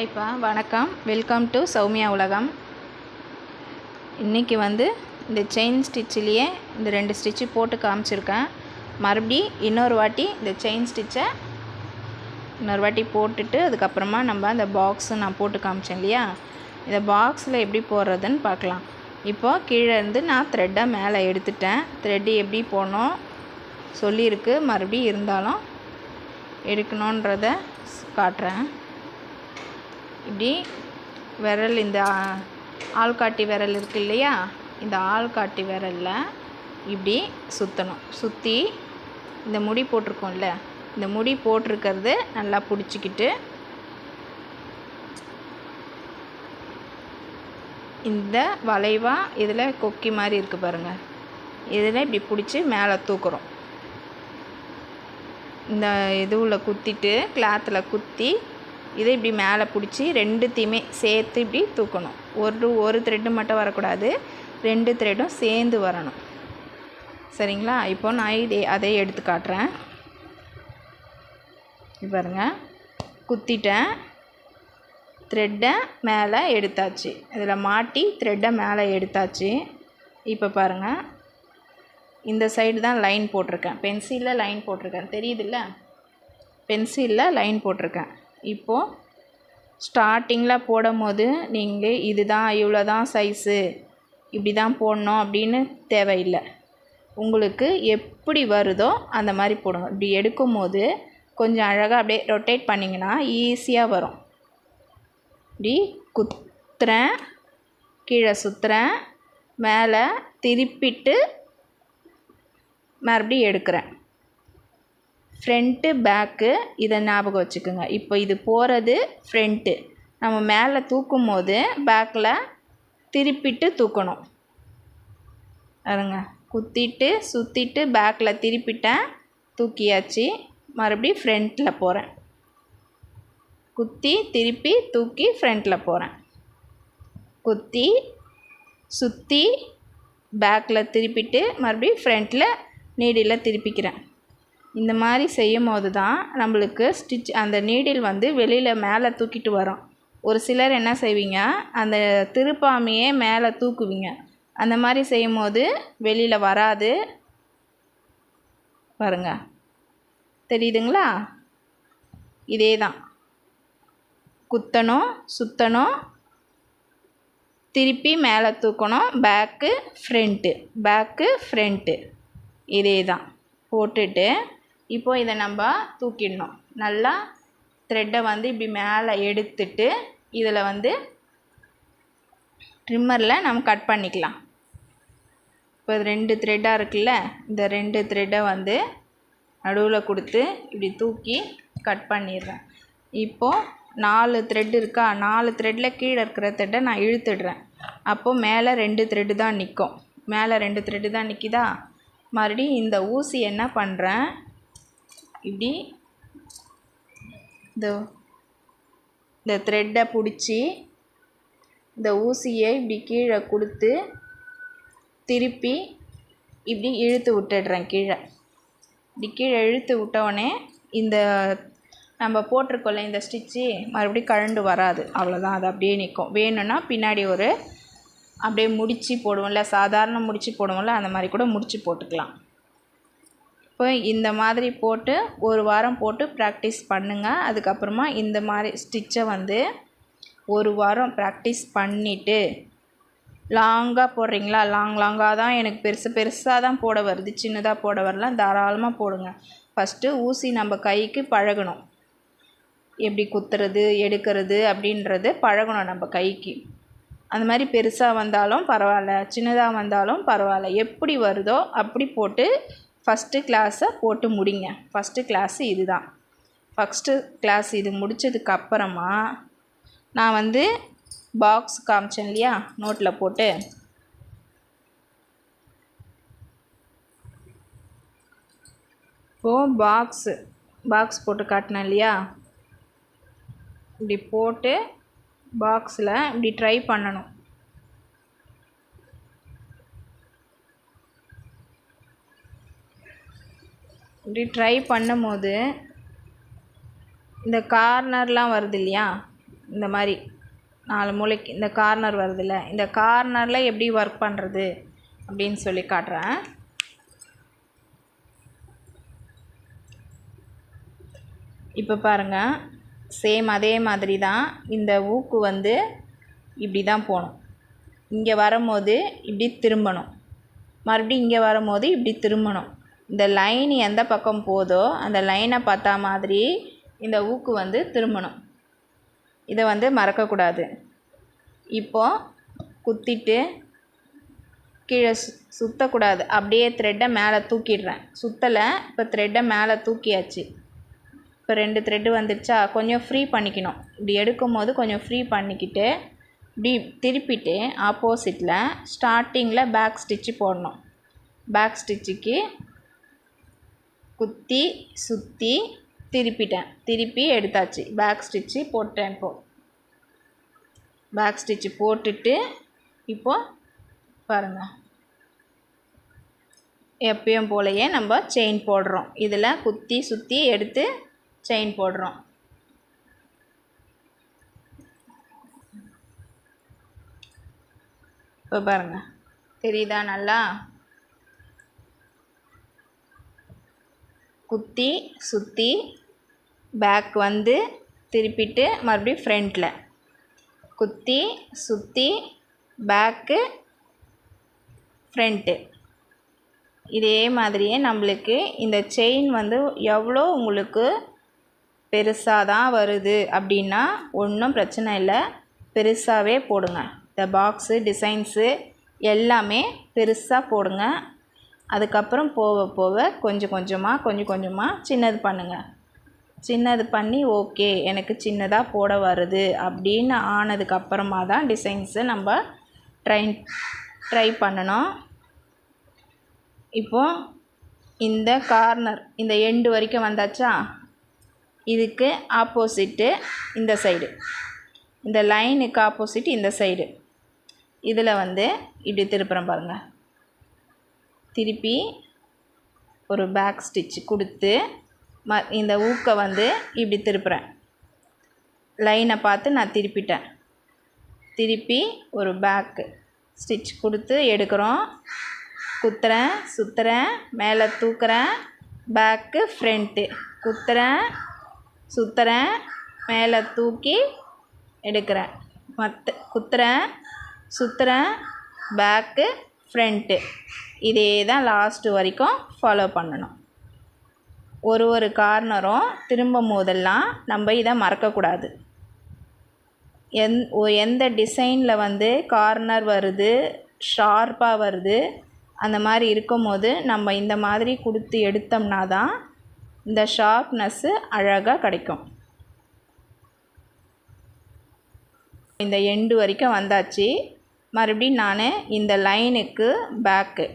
ஹாய்ப்பா வணக்கம். Welcome to Soumya உலகம். இன்றைக்கி வந்து இந்த செயின் ஸ்டிச்சிலேயே இந்த ரெண்டு ஸ்டிச்சு போட்டு காமிச்சிருக்கேன். மறுபடி இன்னொரு வாட்டி இந்த செயின் ஸ்டிச்சை இன்னொரு வாட்டி போட்டுட்டு அதுக்கப்புறமா நம்ம அந்த பாக்ஸு நான் போட்டு காமிச்சேன் இல்லையா? இந்த பாக்ஸில் எப்படி போடுறதுன்னு பார்க்கலாம். இப்போது கீழே இருந்து நான் த்ரெட்டை மேலே எடுத்துட்டேன். த்ரெட்டு எப்படி போடணும் சொல்லியிருக்கு. மறுபடியும் இருந்தாலும் எடுக்கணுன்றத காட்டுறேன். இப்படி விரல் இந்த ஆள்காட்டி விரல் இருக்கு இல்லையா? இந்த ஆள்காட்டி விரலில் இப்படி சுற்றணும் சுற்றி இந்த முடி போட்டிருக்கோம்ல இந்த முடி போட்டிருக்கிறது நல்லா பிடிச்சிக்கிட்டு இந்த வளைவாக இதில் கொக்கி மாதிரி இருக்குது பாருங்கள் இதில் இப்படி பிடிச்சி மேலே தூக்குறோம். இந்த இதுவில் குத்திட்டு கிளாத்தில் குத்தி இதை இப்படி மேலே பிடிச்சி ரெண்டுத்தையுமே சேர்த்து இப்படி தூக்கணும். ஒரு ஒரு த்ரெட்டு மட்டும் வரக்கூடாது. ரெண்டு த்ரெட்டும் சேர்ந்து வரணும். சரிங்களா? இப்போ நான் இதே அதை எடுத்து காட்டுறேன். பாருங்க. குத்திட்டேன். த்ரெட்டை மேலே எடுத்தாச்சு. இதில் மாட்டி த்ரெட்டை மேலே எடுத்தாச்சு. இப்போ பாருங்கள் இந்த சைடு தான் லைன் போட்டிருக்கேன். பென்சிலில் லைன் போட்டிருக்கேன். தெரியுதுல்ல? பென்சிலில் லைன் போட்டிருக்கேன். இப்போது ஸ்டார்டிங்கில் போடும் போது நீங்கள் இதுதான் இவ்வளோ தான் சைஸு இப்படி தான் போடணும் அப்படின்னு தேவையில்லை. உங்களுக்கு எப்படி வருதோ அந்த மாதிரி போடுங்க. இப்படி எடுக்கும் போது கொஞ்சம் அழகாக அப்படியே ரொட்டேட் பண்ணிங்கன்னா ஈஸியாக வரும். இப்படி குத்துறேன் கீழே சுற்றுறேன் மேலே திருப்பிட்டு மறுபடியும் எடுக்கிறேன். ஃப்ரண்ட்டு பேக்கு இதை ஞாபகம் வச்சுக்கோங்க. இப்போ இது போகிறது ஃப்ரண்ட்டு நம்ம மேலே தூக்கும் போது பேக்கில் திருப்பிட்டு தூக்கணும். அதுங்க குத்திட்டு சுற்றிட்டு பேக்கில் திருப்பிட்டேன் தூக்கியாச்சு. மறுபடியும் ஃப்ரண்ட்டில் போகிறேன் குத்தி திருப்பி தூக்கி ஃப்ரண்ட்டில் போகிறேன் குத்தி சுற்றி பேக்கில் திருப்பிட்டு மறுபடியும் ஃப்ரண்ட்டில் நீடியில் திருப்பிக்கிறேன். இந்த மாதிரி செய்யும் போது தான் நம்மளுக்கு ஸ்டிச் அந்த நீடில் வந்து வெளியில் மேலே தூக்கிட்டு வரும். ஒரு சிலர் என்ன செய்வீங்க? அந்த திருப்பாமையே மேலே தூக்குவீங்க. அந்த மாதிரி செய்யும் போது வெளியில் வராது. பாருங்க. தெரியுதுங்களா? இதே தான் குத்தணும் சுற்றணும் திருப்பி மேலே தூக்கணும். பேக்கு ஃப்ரண்ட்டு பேக்கு ஃப்ரண்ட்டு இதே தான் போட்டுட்டு இப்போ இதை நம்ம தூக்கிடணும். நல்லா த்ரெட்டை வந்து இப்படி மேலே எடுத்துட்டு இதில் வந்து ட்ரிம்மரில் நம்ம கட் பண்ணிக்கலாம். இப்போ ரெண்டு த்ரெட்டாக இருக்குல்ல இந்த ரெண்டு த்ரெட்டை வந்து நடுவில் கொடுத்து இப்படி தூக்கி கட் பண்ணிடுறேன். இப்போது நாலு த்ரெட் இருக்கா நாலு த்ரெட்டில் கீழே இருக்கிற த்ரெட்டை நான் இழுத்துடுறேன். அப்போது மேலே ரெண்டு த்ரெட்டு தான் நிற்கும். மேலே ரெண்டு த்ரெட்டு தான் நிற்கிதா மறுபடியும் இந்த ஊசி என்ன பண்ணுறேன் இப்படி இந்த இந்த த்ரெட்டை பிடிச்சி இந்த ஊசியை இப்படி கீழே கொடுத்து திருப்பி இப்படி இழுத்து விட்டுடுறேன் கீழே. இப்படி கீழே இழுத்து விட்டவுடனே இந்த நம்ம போட்டிருக்கோம்ல இந்த ஸ்டிச்சு மறுபடியும் கழண்டு வராது. அவ்வளோதான் அது அப்படியே நிற்கும். வேணும்னா பின்னாடி ஒரு அப்படியே முடித்து போடுவோம்ல சாதாரண முடித்து போடுவோம்ல அந்த மாதிரி கூட முடித்து போட்டுக்கலாம். இப்போ இந்த மாதிரி போட்டு ஒரு வாரம் போட்டு ப்ராக்டிஸ் பண்ணுங்கள் அதுக்கப்புறமா இந்த மாதிரி ஸ்டிச்சை வந்து ஒரு வாரம் ப்ராக்டிஸ் பண்ணிவிட்டு லாங்காக போடுறீங்களா? லாங் லாங்காக தான் எனக்கு பெருசு பெருசாக தான் போட வருது. சின்னதாக போட வரலாம் தாராளமாக போடுங்க. ஃபஸ்ட்டு ஊசி நம்ம கைக்கு பழகணும். எப்படி குத்துறது எடுக்கிறது அப்படின்றது பழகணும் நம்ம கைக்கு. அந்த மாதிரி பெருசாக வந்தாலும் பரவாயில்ல. சின்னதாக வந்தாலும் பரவாயில்ல. எப்படி வருதோ அப்படி போட்டு ஃபஸ்ட்டு கிளாஸை போட்டு முடிங்க. ஃபஸ்ட்டு கிளாஸு இது தான் ஃபஸ்ட்டு கிளாஸ் இது முடித்ததுக்கப்புறமா நான் வந்து பாக்ஸ் காமிச்சேன் இல்லையா? நோட்டில் போட்டு. இப்போது பாக்ஸு பாக்ஸ் போட்டு காட்டினேன் இல்லையா? இப்படி போட்டு பாக்ஸில் இப்படி ட்ரை பண்ணணும். இப்படி ட்ரை பண்ணும்போது இந்த கார்னர்லாம் வருது இல்லையா? இந்த மாதிரி நாலு மூளைக்கு இந்த கார்னர் வருதுல்ல இந்த கார்னரில் எப்படி ஒர்க் பண்ணுறது அப்படின்னு சொல்லி காட்டுறேன். இப்போ பாருங்கள் சேம் அதே மாதிரி தான் இந்த ஊக்கு வந்து இப்படி தான் போகணும். இங்கே வரும்போது இப்படி திரும்பணும். மறுபடியும் இங்கே வரும்போது இப்படி திரும்பணும். இந்த லைன் எந்த பக்கம் போதோ அந்த லைனை பார்த்தா மாதிரி இந்த ஊக்கு வந்து திரும்பணும். இதை வந்து மறக்கக்கூடாது. இப்போது குத்திட்டு கீழே சு சுற்றக்கூடாது அப்படியே த்ரெட்டை மேலே தூக்கிடுறேன். சுற்றலை இப்போ த்ரெட்டை மேலே தூக்கியாச்சு. இப்போ ரெண்டு த்ரெட்டு வந்துடுச்சா? கொஞ்சம் ஃப்ரீ பண்ணிக்கணும். இப்படி எடுக்கும் போது கொஞ்சம் ஃப்ரீ பண்ணிக்கிட்டு இப்படி திருப்பிட்டு ஆப்போசிட்டில் ஸ்டார்டிங்கில் பேக் ஸ்டிச்சு போடணும். பேக் ஸ்டிச்சுக்கு குத்தி சுற்றி திருப்பிட்டேன். திருப்பி எடுத்தாச்சு. பேக் ஸ்டிச்சு போட்டேன் இப்போது பேக் ஸ்டிச்சு போட்டுட்டு இப்போது பாருங்கள் எப்பயும் போலயே நம்ம செயின் போடுறோம். இதில் குத்தி சுற்றி எடுத்து செயின் போடுறோம். இப்போ பாருங்கள் தெரியுதா நல்லா? குத்தி சுற்றி பேக் வந்து திருப்பிட்டு மறுபடியும் ஃப்ரண்ட்டில் குத்தி சுற்றி பேக்கு ஃப்ரண்ட்டு இதே மாதிரியே நம்மளுக்கு இந்த செயின் வந்து எவ்வளோ உங்களுக்கு பெருசாக தான் வருது அப்படின்னா ஒன்றும் பிரச்சனை இல்லை. பெருசாகவே போடுங்க. இந்த பாக்ஸு டிசைன்ஸு எல்லாமே பெருசாக போடுங்க. அதுக்கப்புறம் போக போக கொஞ்சம் கொஞ்சமாக கொஞ்சம் கொஞ்சமாக சின்னது பண்ணுங்கள் சின்னது பண்ணி ஓகே எனக்கு சின்னதாக போட வருது அப்படின்னு ஆனதுக்கப்புறமா தான் டிசைன்ஸை நம்ம ட்ரை ட்ரை பண்ணணும். இப்போது இந்த கார்னர் இந்த எண்டு வரைக்கும் வந்தாச்சா? இதுக்கு ஆப்போசிட்டு இந்த சைடு இந்த லைனுக்கு ஆப்போசிட் இந்த சைடு இதில் வந்து இப்படி திருப்புறம் பாருங்கள் திருப்பி ஒரு பேக் ஸ்டிச் கொடுத்து ம இந்த ஊக்கை வந்து இப்படி திருப்புறேன். லைனை பார்த்து நான் திருப்பிட்டேன். திருப்பி ஒரு பேக்கு ஸ்டிச் கொடுத்து எடுக்கிறோம். குத்துறேன் சுற்றுறேன் மேலே தூக்குறேன். பேக்கு ஃப்ரண்ட்டு குத்துறேன் சுற்றுறேன் மேலே தூக்கி எடுக்கிறேன். மற்ற குத்துறேன் சுற்றுறேன் பேக்கு ஃப்ரண்ட்டு இதே தான் லாஸ்ட்டு வரைக்கும் ஃபாலோ பண்ணணும். ஒரு ஒரு கார்னரும் திரும்பும் போதெல்லாம் நம்ம இதை மறக்கக்கூடாது. எந் எந்த டிசைனில் வந்து கார்னர் வருது ஷார்ப்பாக வருது அந்த மாதிரி இருக்கும் போது நம்ம இந்த மாதிரி கொடுத்து எடுத்தோம்னா தான் இந்த ஷார்ப்னஸ்ஸு அழகாக கிடைக்கும். இந்த எண்டு வரைக்கும் வந்தாச்சு. மறுபடியும் நான் இந்த லைனுக்கு பேக்கு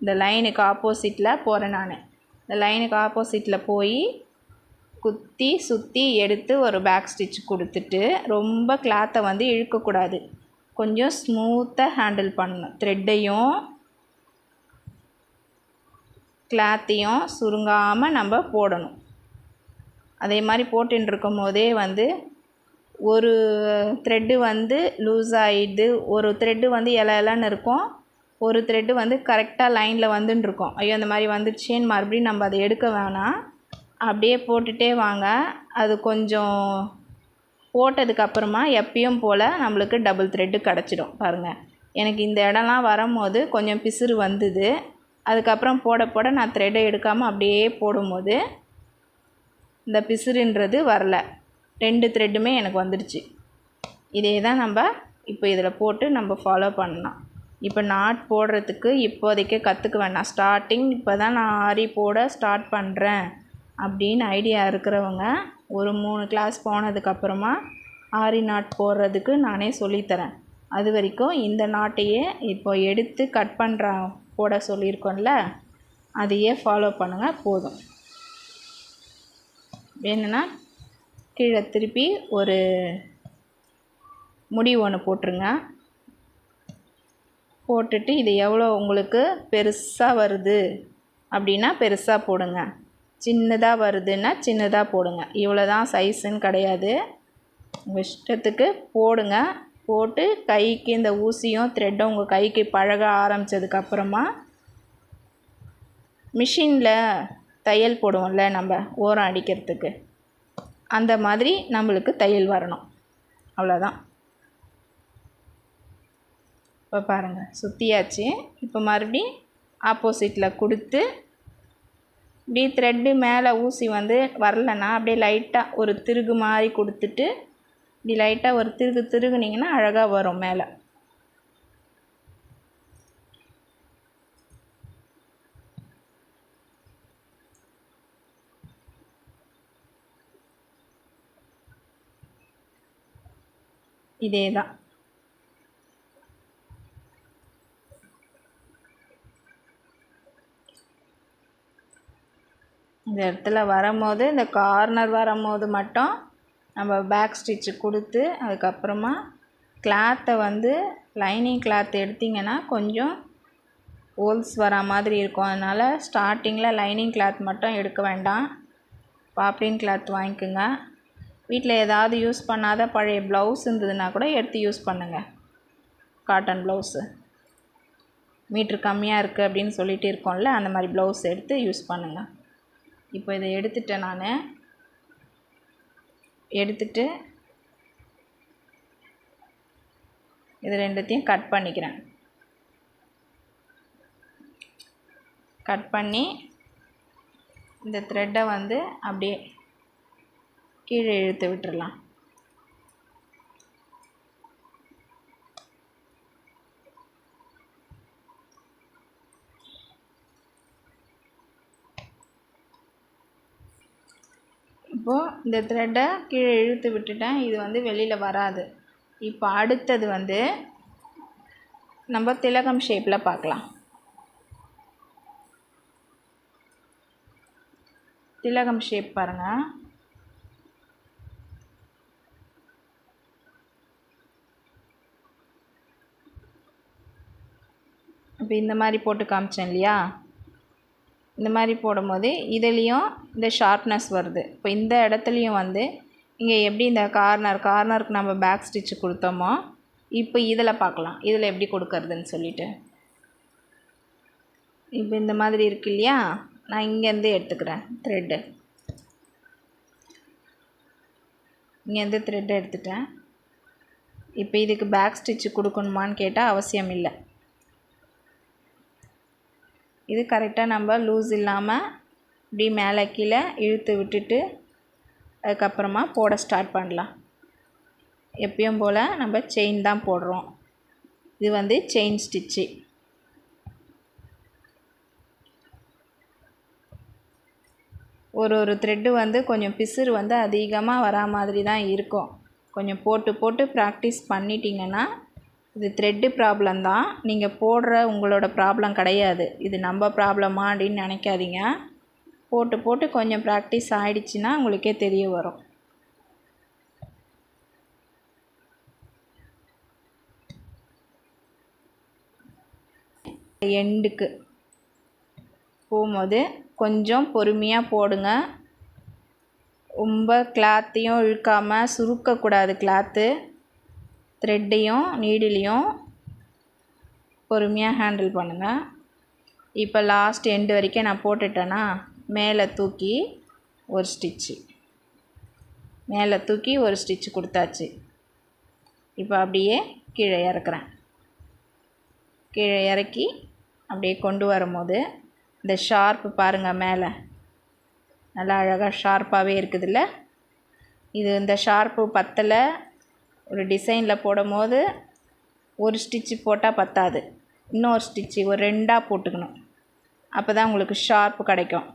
இந்த லைனுக்கு ஆப்போசிட்டில் போகிறேன் நான். இந்த லைனுக்கு ஆப்போசிட்டில் போய் குத்தி சுற்றி எடுத்து ஒரு பேக் ஸ்டிச் கொடுத்துட்டு ரொம்ப கிளாத்தை வந்து இழுக்கக்கூடாது. கொஞ்சம் ஸ்மூத்தாக ஹேண்டில் பண்ணணும். த்ரெட்டையும் கிளாத்தையும் சுருங்காமல் நம்ம போடணும். அதே மாதிரி போட்டுன்னு இருக்கும் போதே வந்து ஒரு த்ரெட்டு வந்து லூஸ் ஆகிடுது ஒரு த்ரெட்டு வந்து இல இலன்னு இருக்கும். ஒரு த்ரெட்டு வந்து கரெக்டாக லைனில் வந்துன்னு இருக்கும் ஐயோ அந்த மாதிரி வந்துடுச்சேன்னு மறுபடியும் நம்ம அதை எடுக்க வேணாம். அப்படியே போட்டுகிட்டே வாங்க. அது கொஞ்சம் போட்டதுக்கப்புறமா எப்பயும் போல் நம்மளுக்கு டபுள் த்ரெட்டு கிடச்சிடும். பாருங்கள் எனக்கு இந்த இடம்லாம் வரும்போது கொஞ்சம் பிசுறு வந்தது. அதுக்கப்புறம் போட போட நான் த்ரெட்டை எடுக்காமல் அப்படியே போடும்போது இந்த பிசுறுன்றது வரல. ரெண்டு த்ரெட்டுமே எனக்கு வந்துடுச்சு. இதே தான் நம்ம இப்போ இதில் போட்டு நம்ம ஃபாலோ பண்ணலாம். இப்போ நாட் போடுறதுக்கு இப்போதைக்கு கற்றுக்க வேண்டாம் ஸ்டார்டிங் இப்போ தான் நான் ஆரி போட ஸ்டார்ட் பண்ணுறேன் அப்படின்னு ஐடியா இருக்கிறவங்க ஒரு மூணு கிளாஸ் போனதுக்கப்புறமா ஆரி நாட் போடுறதுக்கு நானே சொல்லித்தரேன். அது வரைக்கும் இந்த நாட்டையே இப்போ எடுத்து கட் பண்ணுற போட சொல்லியிருக்கோம்ல அதையே ஃபாலோ பண்ணுங்கள் போதும். என்னென்னா கீழே திருப்பி ஒரு முடி ஒன்று போட்டுருங்க. போட்டுட்டு இது எவ்வளோ உங்களுக்கு பெருசாக வருது அப்படின்னா பெருசாக போடுங்க. சின்னதாக வருதுன்னா சின்னதாக போடுங்க. இவ்வளோ தான் சைஸுன்னு கிடையாது. உங்கள் இஷ்டத்துக்கு போடுங்க. போட்டு கைக்கு இந்த ஊசியும் த்ரெட்டும் உங்கள் கைக்கு பழக ஆரம்பித்ததுக்கப்புறமா மிஷினில் தையல் போடுவோம்ல நம்ம ஓரம் அடிக்கிறதுக்கு. அந்த மாதிரி நம்மளுக்கு தையல் வரணும். அவ்வளோதான். இப்போ பாருங்கள் சுற்றியாச்சு இப்போ மறுபடி ஆப்போசிட்டில் கொடுத்து இப்படி த்ரெட்டு மேலே ஊசி வந்து வரலன்னா அப்படியே லைட்டாக ஒரு திருகு மாதிரி கொடுத்துட்டு இப்படி லைட்டாக ஒரு திருகு திருகுனிங்கன்னா அழகாக வரும் மேலே. இதே தான் இந்த இடத்துல வரும்போது இந்த கார்னர் வரும்போது மட்டும் நம்ம பேக் ஸ்டிச்சு கொடுத்து அதுக்கப்புறமா கிளாத்தை வந்து லைனிங் கிளாத் எடுத்திங்கன்னா கொஞ்சம் ஹோல்ஸ் வர மாதிரி இருக்கும். அதனால் ஸ்டார்டிங்கில் லைனிங் கிளாத் மட்டும் எடுக்க வேண்டாம். பாப்ளின் கிளாத் வாங்கிக்கோங்க. வீட்டில் ஏதாவது யூஸ் பண்ணாத பழைய ப்ளவுஸ் இருந்ததுன்னா கூட எடுத்து யூஸ் பண்ணுங்கள் காட்டன் ப்ளவுஸு மீட்ரு கம்மியாக இருக்குது அப்படின்னு சொல்லிட்டு இருக்கோம்ல அந்த மாதிரி ப்ளவுஸ் எடுத்து யூஸ் பண்ணுங்கள் இப்போ இதை எடுத்துட்டேன் நான். எடுத்துட்டு இது ரெண்டுத்தையும் கட் பண்ணிக்கிறேன். கட் பண்ணி இந்த த்ரெட்டை வந்து அப்படியே கீழே இழுத்து விட்டுடலாம் இப்போது இந்த த்ரெட்டை கீழே இழுத்து விட்டுட்டேன். இது வந்து வெளியில் வராது. இப்போ அடுத்தது வந்து நம்ம திலகம் ஷேப்பில் பார்க்கலாம். திலகம் ஷேப் பாருங்கள் இப்போ இந்த மாதிரி போட்டு காமிச்சேன் இல்லையா? இந்த மாதிரி போடும்போது இதுலேயும் இந்த ஷார்ப்னஸ் வருது. இப்போ இந்த இடத்துலையும் வந்து இங்கே எப்படி இந்த கார்னர் கார்னருக்கு நம்ம பேக் ஸ்டிச்சு கொடுத்தோமோ இப்போ இதில் பார்க்கலாம். இதில் எப்படி கொடுக்கறதுன்னு சொல்லிட்டு. இப்போ இந்த மாதிரி இருக்கு இல்லையா? நான் இங்கேருந்து எடுத்துக்கிறேன் த்ரெட்டு இங்கேருந்து த்ரெட் எடுத்துட்டேன். இப்போ இதுக்கு பேக் ஸ்டிச்சு கொடுக்கணுமான்னு கேட்டால் அவசியம் இல்லை. இது கரெக்டாக நம்ம லூஸ் இல்லாமல் இப்படி மேலே கீழே இழுத்து விட்டுட்டு அதுக்கப்புறமா போட ஸ்டார்ட் பண்ணலாம். எப்பயும் போல் நம்ம செயின் தான் போடுறோம். இது வந்து செயின் ஸ்டிச்சு ஒரு ஒரு த்ரெட்டு வந்து கொஞ்சம் பிசுறு வந்து அதிகமாக வரா மாதிரி தான் இருக்கும். கொஞ்சம் போட்டு போட்டு ப்ராக்டிஸ் பண்ணிட்டீங்கன்னா இது த்ரெட்டு ப்ராப்ளம் தான். நீங்கள் போடுற உங்களோட ப்ராப்ளம் கிடையாது. இது நம்ம ப்ராப்ளமா அப்படின்னு நினைக்காதீங்க. போட்டு போட்டு கொஞ்சம் ப்ராக்டிஸ் ஆகிடுச்சின்னா உங்களுக்கே தெரிய வரும். எண்டுக்கு போகும்போது கொஞ்சம் பொறுமையாக போடுங்க. ரொம்ப கிளாத்தையும் இழுக்காமல் சுருக்கக்கூடாது கிளாத்து த்ரெட்டையும் நீடிலையும் பொறுமையாக ஹேண்டில் பண்ணுங்கள் இப்போ லாஸ்ட் எண்டு வரைக்கும் நான் போட்டுட்டேன்னா மேலே தூக்கி ஒரு ஸ்டிச்சு மேலே தூக்கி ஒரு ஸ்டிச்சு கொடுத்தாச்சு. இப்போ அப்படியே கீழே இறக்குறேன். கீழே இறக்கி அப்படியே கொண்டு வரும்போது இந்த ஷார்ப்பு பாருங்கள் மேலே. நல்லா அழகாக ஷார்ப்பாகவே இருக்குதுல்ல? இது இந்த ஷார்ப்பு பத்தலை ஒரு டிசைனில் போடும் போது ஒரு ஸ்டிச்சு போட்டால் பத்தாது. இன்னொரு ஸ்டிச்சு ஒரு ரெண்டாக போட்டுக்கணும். அப்போ தான் உங்களுக்கு ஷார்ப்பு கிடைக்கும்.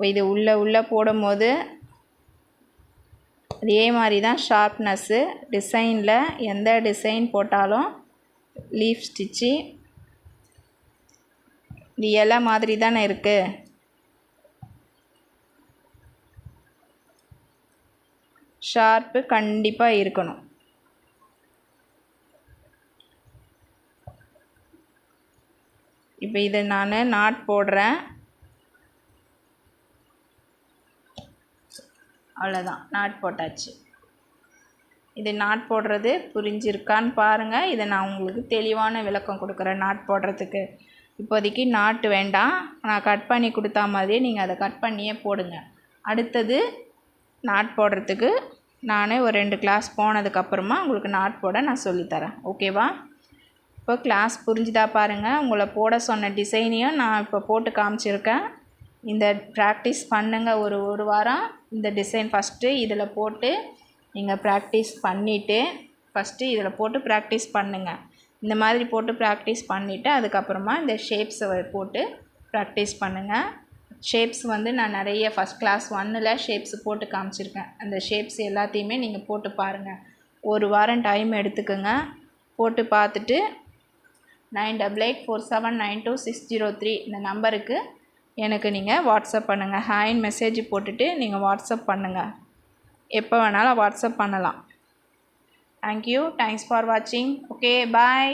இது உள்ளே உள்ளே போடும்போது அதே மாதிரி தான் ஷார்ப்னஸ்ஸு டிசைனில் எந்த டிசைன் போட்டாலும் லீஃப் ஸ்டிச்சு இது இலை மாதிரி தானே இருக்குது ஷார்ப்பு கண்டிப்பாக இருக்கணும். இப்போ இதை நான் நாட் போடுறேன். அவ்வளோதான் நாட் போட்டாச்சு. இது நாட் போடுறது புரிஞ்சிருக்கான்னு பாருங்கள் இதை நான் உங்களுக்கு தெளிவான விளக்கம் கொடுக்குறேன் நாட் போடுறதுக்கு. இப்போதைக்கு நாட்டு வேண்டாம். நான் கட் பண்ணி கொடுத்தா மாதிரியே நீங்கள் அதை கட் பண்ணியே போடுங்க. அடுத்தது நாட் போடுறதுக்கு நான் ஒரு ரெண்டு கிளாஸ் போனதுக்கப்புறமா உங்களுக்கு நாட் போட நான் சொல்லித்தரேன். ஓகேவா இப்போ கிளாஸ் புரிஞ்சுதா பாருங்கள் உங்களை போட சொன்ன டிசைனையும் நான் இப்போ போட்டு காமிச்சிருக்கேன். இந்த ப்ராக்டிஸ் பண்ணுங்கள் ஒரு ஒரு வாரம். இந்த டிசைன் ஃபஸ்ட்டு இதில் போட்டு நீங்கள் ப்ராக்டிஸ் பண்ணிவிட்டு ஃபஸ்ட்டு இதில் போட்டு ப்ராக்டிஸ் பண்ணுங்கள் இந்த மாதிரி போட்டு ப்ராக்டிஸ் பண்ணிவிட்டு அதுக்கப்புறமா இந்த ஷேப்ஸை போட்டு ப்ராக்டிஸ் பண்ணுங்கள் ஷேப்ஸ் வந்து நான் நிறைய ஃபஸ்ட் கிளாஸ் ஒன்னில் ஷேப்ஸ் போட்டு காமிச்சிருக்கேன். அந்த ஷேப்ஸ் எல்லாத்தையுமே நீங்கள் போட்டு பாருங்கள் ஒரு வாரம் டைம் எடுத்துக்கோங்க. போட்டு பார்த்துட்டு nine double eight four seven nine two six zero three இந்த நம்பருக்கு எனக்கு நீங்கள் வாட்ஸ்அப் பண்ணுங்கள் ஹாயின் மெசேஜ் போட்டுட்டு நீங்கள் வாட்ஸ்அப் பண்ணுங்கள் எப்போ வேணாலும் வாட்ஸ்அப் பண்ணலாம். தேங்க்யூ தேங்க்ஸ் ஃபார் வாட்சிங் ஓகே பாய்